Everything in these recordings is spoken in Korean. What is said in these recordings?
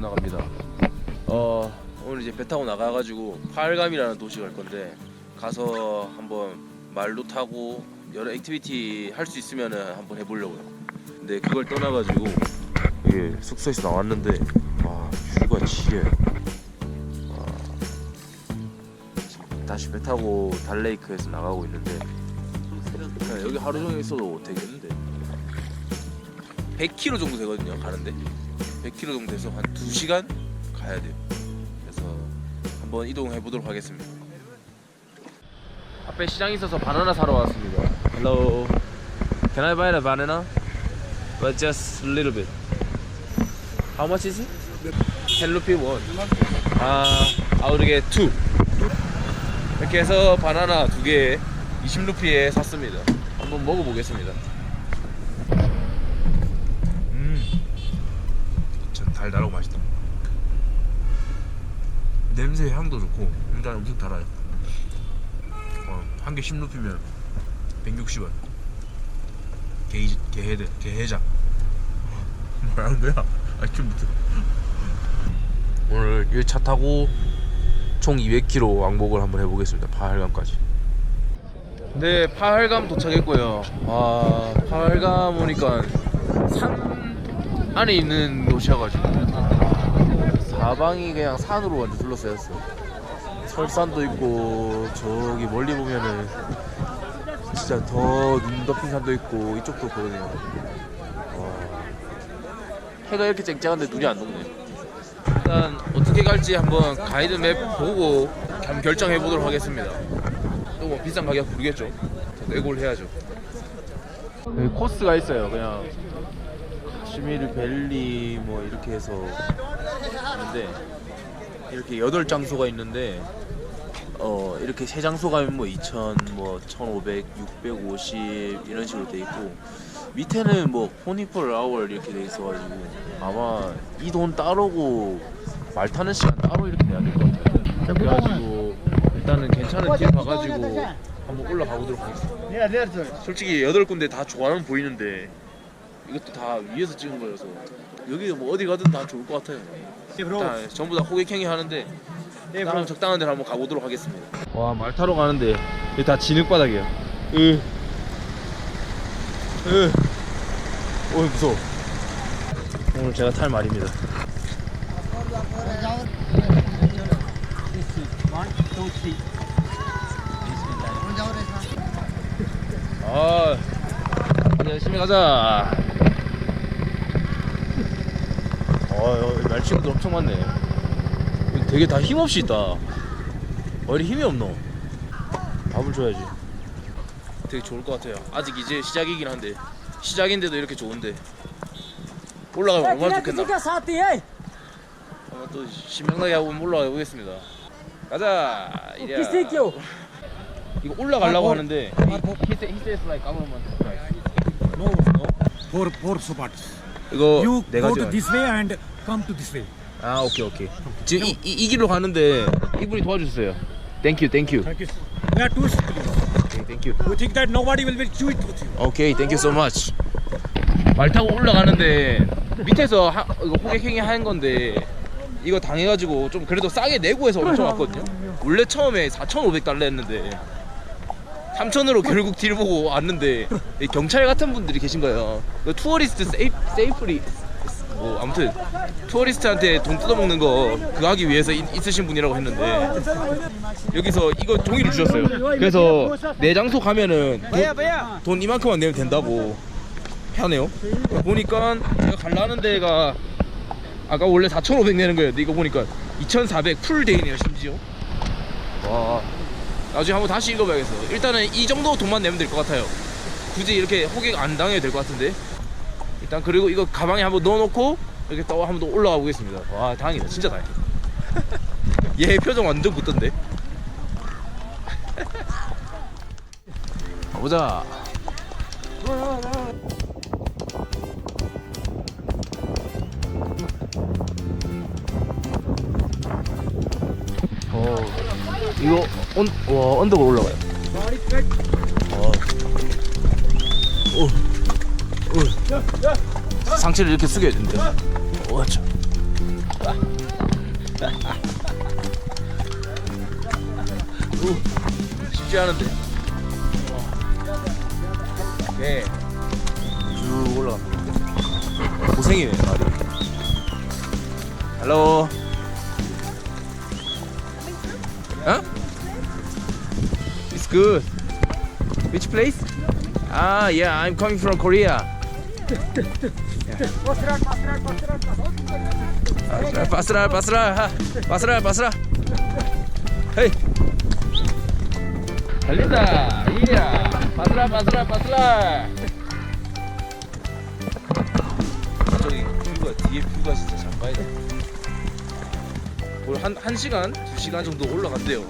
건너갑니다. 어 오늘 이제 배 타고 나가가지고 파알감이라는 도시 갈 건데 가서 한번 말도 타고 여러 액티비티 할 수 있으면은 한번 해보려고요. 근데 그걸 떠나가지고 이게 숙소에서 나왔는데 와 뷰가 지려. 와, 지금 다시 배 타고 달레이크에서 나가고 있는데 그냥 여기 하루 종일 있어도 되겠는데 100km 정도 되거든요 가는데 100km 정도 돼서 한 2시간 가야 돼요. 그래서 한번 이동해 보도록 하겠습니다. 앞에 시장 있어서 바나나 사러 왔습니다. Hello. Can I buy a banana? But just a little bit. How much is it? 10 rupee one 아, get two. 이렇게 해서 바나나 두 개에 20루피에 샀습니다. 한번 먹어보겠습니다 음, 전 달달하고 맛있다. 냄새 향도 좋고 일단 엄청 달아요. 어, 한개 10루피면 160원. 게 게해대 게해장. 뭐라는? 아침부터. 오늘 1차 타고 총 200km 왕복을 한번 해보겠습니다. 파할감까지. 네, 파할감 도착했고요. 아, 파할감 오니까 산 안에 있는 도시여가지고 사방이 그냥 산으로 완전 둘러싸였어. 설산도 있고 저기 멀리 보면은 진짜 더 눈 덮인 산도 있고 이쪽도 그러네요. 와, 해가 이렇게 쨍쨍한데 눈이 안 녹네. 일단 어떻게 갈지 한번 가이드 맵 보고 한번 결정해 보도록 하겠습니다. 또 뭐 비싼 가격 모르겠죠. 더 내고를 해야죠. 코스가 있어요. 그냥 카 시미르 벨리 뭐 이렇게 해서 있는데 이렇게 여덟 장소가 있는데 어 이렇게 세 장소 가면 뭐 2,000, 뭐 1,500, 650 이런 식으로 돼 있고 밑에는 뭐 포니폴 아월 이렇게 돼 있어가지고 아마 이 돈 따로고 말 타는 시간 따로 이렇게 내야 될 것 같아요. 그래가지고 일단은 괜찮은 길 봐가지고 한번 올라가 보도록 하겠습니다. 솔직히 여덟 군데 다 좋아는 보이는데 이것도 다 위에서 찍은 거여서 여기 뭐 어디 가든 다 좋을 것 같아요. 일단 전부 다 호객행위 하는데 나랑 적당한 데로 한번 가보도록 하겠습니다. 와 말 타러 가는데 여기 다 진흙 바닥이야. 으, 으, 오 무서워. 오늘 제가 탈 말입니다. 아, 열심히 가자. 아, 날치고도 엄청 많네. 되게 다 힘없이 있다. 왜 이리 힘이 없노? 밥을 줘야지. 되게 좋을 것 같아요. 아직 이제 시작이긴 한데 시작인데도 이렇게 좋은데 올라가면 얼마나 좋겠나? 아마 또 신명나게 하고 올라가 보겠습니다. 가자. 이리야. 이거 올라가려고 하는데. He, he, he says like No, no. Four, four spots. 이거 You 네 go 가지. to this way and come to this way. 아 오케이 오케이. 지금 이, 이, 이 길로 가는데 이분이 도와주세요. 땡큐 땡큐. Thank you. There are two please. 오케이 땡큐. You think that nobody will, chew it with you? 오케이 땡큐 so much. 말 타고 올라가는데 밑에서 하, 이거 호객행위 하는 건데 이거 당해가지고 좀 그래도 싸게 내고 해서 엄청 왔거든요. 원래 처음에 4,500달러 했는데 3,000으로 결국 딜 보고 왔는데 이 경찰 같은 분들이 계신 거예요. 그 투어리스트 세이프, 세이프리 뭐 아무튼 투어리스트한테 돈 뜯어먹는 거 그거 하기 위해서 있, 있으신 분이라고 했는데 여기서 이거 종이를 주셨어요. 그래서 내 장소 가면은 돈, 돈 이만큼만 내면 된다고 하네요. 보니까 제가 갈라는 데가 아까 원래 4,500 내는 거였는데 이거 보니까 2,400 풀 데이네요 심지어. 와 나중에 한번 다시 읽어봐야겠어. 일단은 이 정도 돈만 내면 될 것 같아요. 굳이 이렇게 호객 안 당해도 될 것 같은데. 일단 그리고 이거 가방에 한번 넣어놓고 이렇게 또 한번 더 올라가 보겠습니다. 와 다행이다, 진짜 다행. 얘 표정 완전 굳던데. 가보자. 어 이거 언, 와 언덕을 올라가요. 어. 오. 오. 상체를 이렇게 숙여야 된다. 와 참. 오, 쉽지 않은데. 오케이. 쭉 올라갑니다. 고생이네 말이. Hello. Huh? It's good. Which place? Ah, yeah, I'm coming from Korea. 바스라 바스라 바스라 바스라 헤이 달린다 이야. 바스라 바스라 바스라 저기 뷰가 뒤에 뷰가 진짜 장관이다. 오늘 한, 한 시간, 두 시간 정도 올라간대요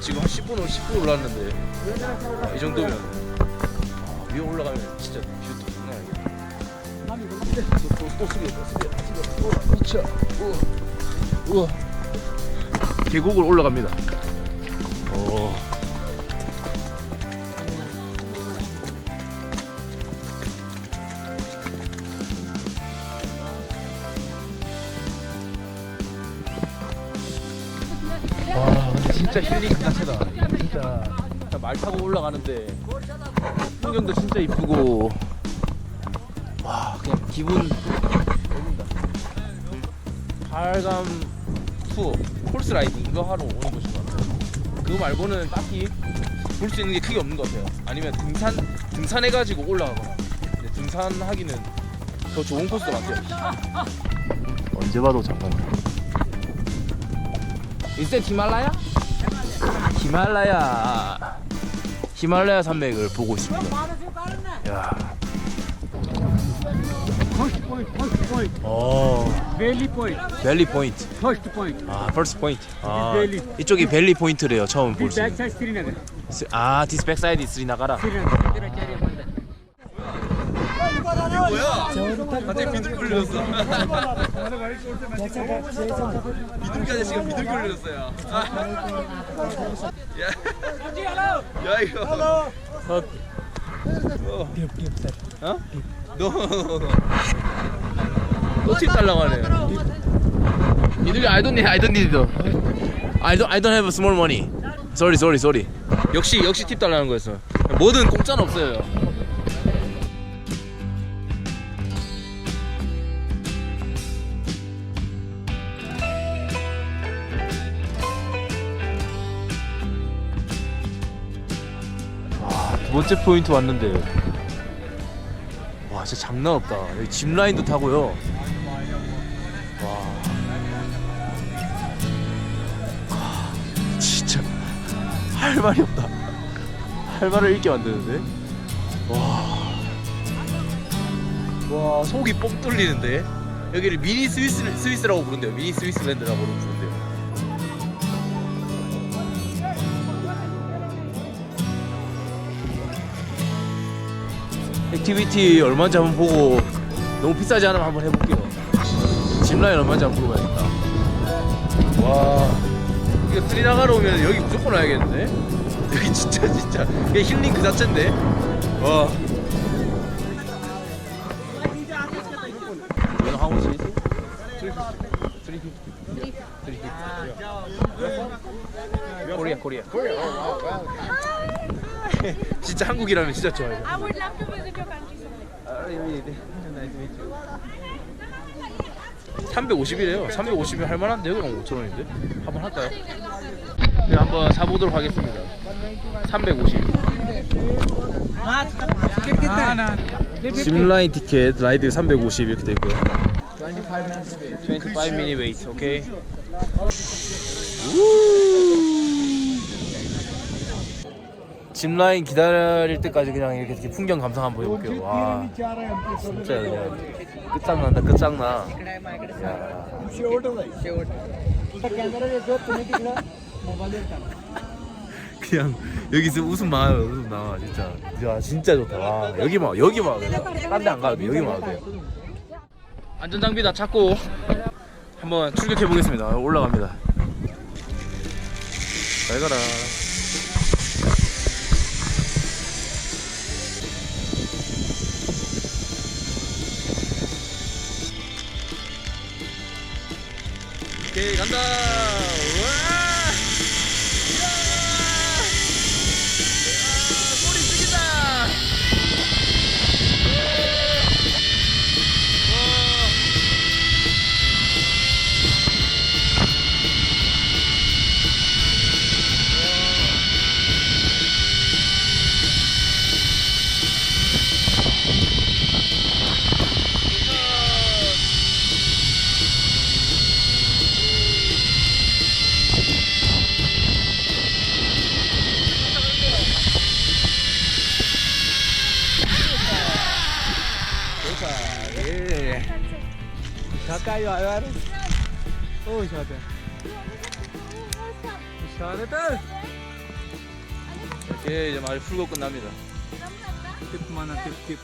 지금 한 10분, 10분 올라왔는데 아, 이 정도면 아, 위에 올라가면 진짜 뷰 장난 아니야 또, 또, 또 숙여, 또 숙여, 숙여. 우와. 우와, 우와. 계곡을 올라갑니다. 오. 진짜 힐링 그 자체다. 진짜, 진짜 말 타고 올라가는데 풍경도 진짜 이쁘고 와, 그냥 기분 여긴다. 발감 투어, 홀스 라이딩 이거 하러 오는 곳인 것 같아요. 그거 말고는 딱히 볼 수 있는 게 크게 없는 것 같아요. 아니면 등산 등산해가지고 올라가거나. 근데 등산하기는 더 좋은 코스도 많대요. 언제 봐도 잠깐만. 이제 히말라야? 히말라야. 히말라야 산맥을 보고 있습니다. 야. First point, first point. 어. Valley point. 벨리 포인트. First point. 아, 퍼스트 포인트. 아, 벨리. 이쪽이 벨리 포인트래요. 처음 볼 This 수 back 있는. side Srinagar. 스- 아, 디스 백 사이드 스리 나가라. Srinagar. 뭐야? 갑자기 비둘기 걸렸어. 비둘기 아저씨가 비둘기 걸렸어요. 야, 야 이거. 어? 어? 너. 또 팁 달라고 하네. 비둘기 I don't need, I don't need. I don't, I don't have small money. Sorry, sorry, sorry. 역시 역시 팁 달라는 거였어. 뭐든 공짜는 없어요. 번째 포인트 왔는데. 와 진짜 장난 없다. 여기 짚 라인도 타고요. 와. 아, 진짜 할 말이 없다. 할 말을 잃게 만드는데? 와, 와 속이 뻥 뚫리는데? 여기를 미니 스위스 스위스라고 부른대요. 미니 스위스랜드라고 부른대 액티비티 얼마인지 한번 보고 너무 비싸지 않으면 한번 해볼게요. 짚라인 얼마인지 한번 물어봐야겠다. 와 이거 스리나가로 오면 여기 무조건 와야겠는데? 여기 진짜 진짜. 이게 힐링 그 자체인데? 와. You know how much is it? 350 350 코리아 코리아 진짜 한국이라면 진짜 좋아요 I would love to visit your country someday. 350이래요. 350이면 할만한데요? 그럼 5천 원인데? 한번 할까요? 네, 한번 사보도록 하겠습니다. 350. 짚라인 티켓 라이드 350 이렇게 돼 있고요. 25 minute wait, 오케이. 짚라인 기다릴 때까지 그냥 이렇게, 이렇게 풍경 감상 한번 해볼게요. 와, 진짜 그냥 끝장난다, 끝장나. 야. 그냥 여기서 웃음 나와요, 웃음 나와, 진짜. 야, 진짜 좋다. 와, 여기만, 여기만. 딴데 안 가도 돼, 여기만 와도 돼요. 안전 장비 다 찾고 한번 출격해 보겠습니다. 올라갑니다. 잘 가라. 오케이 간다. 가까이 와요 알았어. 오 샤베 샤베 이렇게 이제 말 풀고 끝납니다. 팁만 팁팁.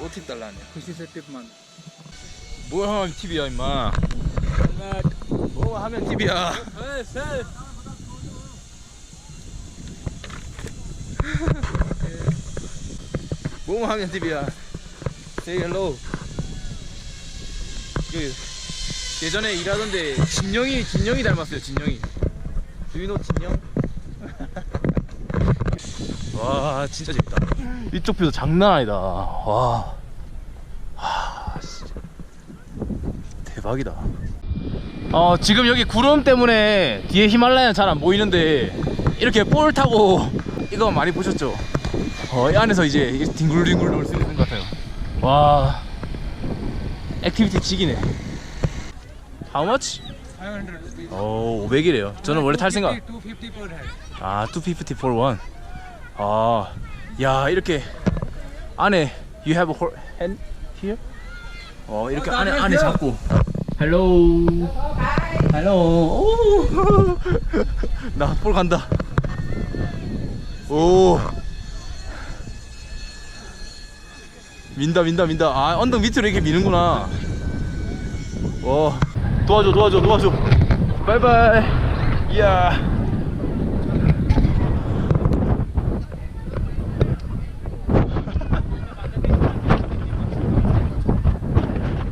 오팁 달라냐 글씨세 팁만. 뭘 하면 팁이야 임마? 뭐 하면 팁이야? 네, 네. 뭐 하면 팁이야? Say hello. 그 예전에 일하던데 진영이 진영이 닮았어요. 진영이. Know 진영? 와 진짜 재밌다. 이쪽 뷰도 장난 아니다. 와. 하, 진짜. 대박이다. 어 지금 여기 구름 때문에 뒤에 히말라야는 잘안 보이는데 이렇게 볼 타고 이거 많이 보셨죠? 어, 이 안에서 이제 뒹굴뒹굴 놀 수 있는 것 같아요. 와, 액티비티 지기네. How much? 500 rupees 오, 500이래요. 저는 원래 탈 생각. 250 per head 아, 250 for one. 아, 야 이렇게 안에 you have a hand here? 어, 이렇게 안에 안에 잡고. Hello. Hello. 오. 나볼 간다. 오. 민다 민다 민다. 아 언덕 밑으로 이렇게 미는구나. 와. 도와줘 도와줘 도와줘. 바이바이. 이야.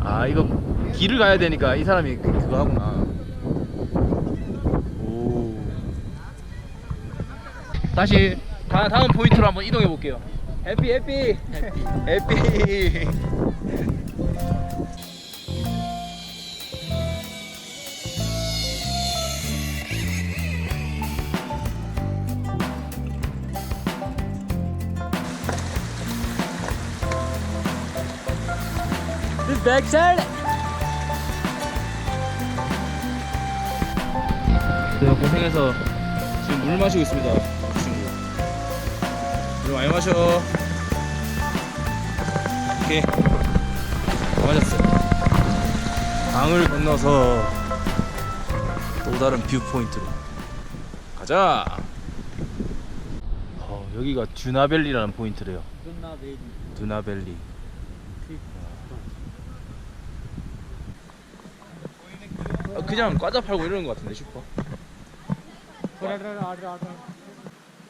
아 이거 길을 가야 되니까 이 사람이 그, 그거 하구나 오 다시 다, 다음 포인트로 한번 이동해 볼게요 해피 해피 해피 side 내가 고생해서 지금 물 마시고 있습니다 물 많이 마셔. 오케이. 다 마셨어요 강을 건너서 또 다른 뷰 포인트로. 가자! 어, 여기가 듀나벨리라는 포인트래요. 듀나벨리. 어, 그냥 과자 팔고 이러는 것 같은데 슈퍼.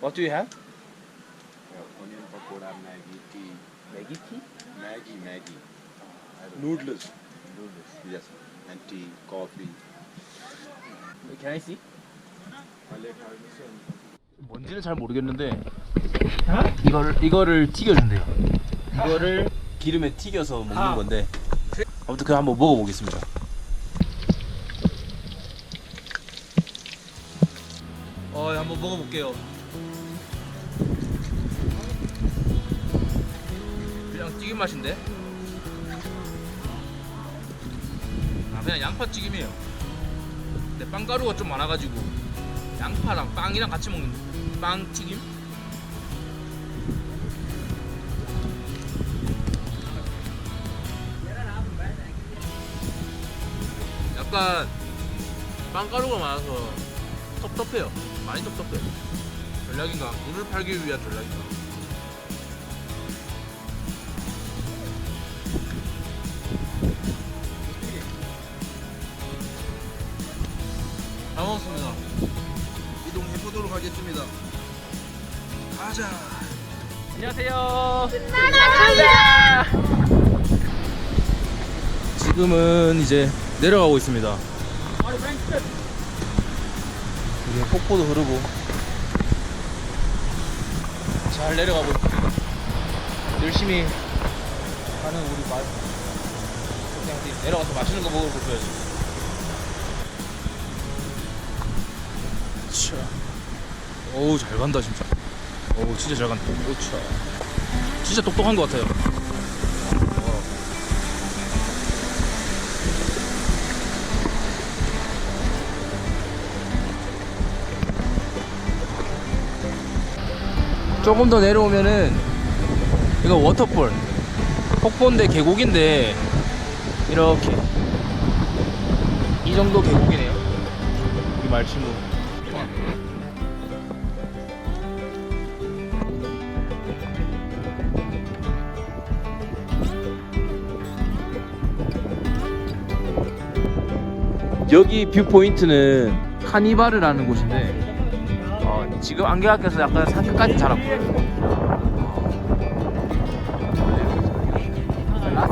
What do you have? Pakora, Maggie tea, Maggie tea? Maggie, Maggie. Noodles. Noodles. Yes. And tea, coffee. Can I see? 뭔지는 잘 모르겠는데 이거를 이거를 튀겨준대요. 이거를 기름에 튀겨서 먹는 건데 아무튼 그냥 한번 먹어보겠습니다. 어, 한번 먹어볼게요. 그냥 튀김 맛인데? 아, 그냥 양파 튀김이에요. 근데 빵가루가 좀 많아가지고 양파랑 빵이랑 같이 먹는 빵 튀김? 약간 빵가루가 많아서 텁텁해요. 많이 텁텁해요. 전략인가? 물을 팔기 위한 전략인가? 먹었습니다. 이동해 보도록 하겠습니다. 가자. 안녕하세요. 지금은 이제 내려가고 있습니다. 이게 폭포도 흐르고 잘 내려가고 있습니다. 열심히 가는 우리 마 그냥 내려가서 맛있는 거 먹으러 가야지. 차. 어우 잘 간다 진짜. 어우 진짜 잘 간다. 그렇죠. 진짜 똑똑한 것 같아요. 조금 더 내려오면은 이거 워터폴 폭포인데 계곡인데 이렇게 이 정도 계곡이네요 이 말친구 여기 뷰 포인트는 카니바르라는 곳인데 어, 지금 안개가 껴서 약간 사진까지 잘 안 보여요.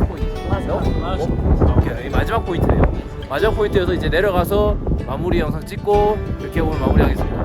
포인트. 오케이, 마지막 포인트예요. 마지막 포인트여서 이제 내려가서 마무리 영상 찍고 이렇게 오늘 마무리하겠습니다.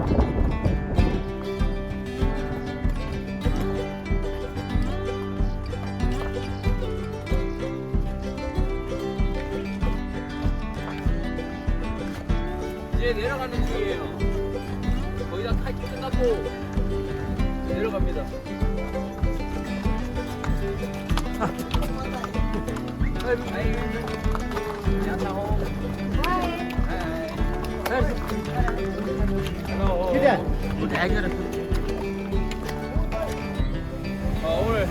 어, 오늘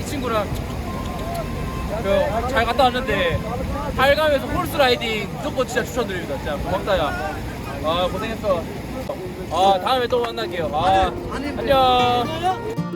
이 친구랑 그 잘 갔다 왔는데 발감에서 홀스 라이딩 무조건 진짜 추천드립니다. 진짜 고맙다 야. 아 고생했어. 아 다음에 또 만날게요. 아 안녕.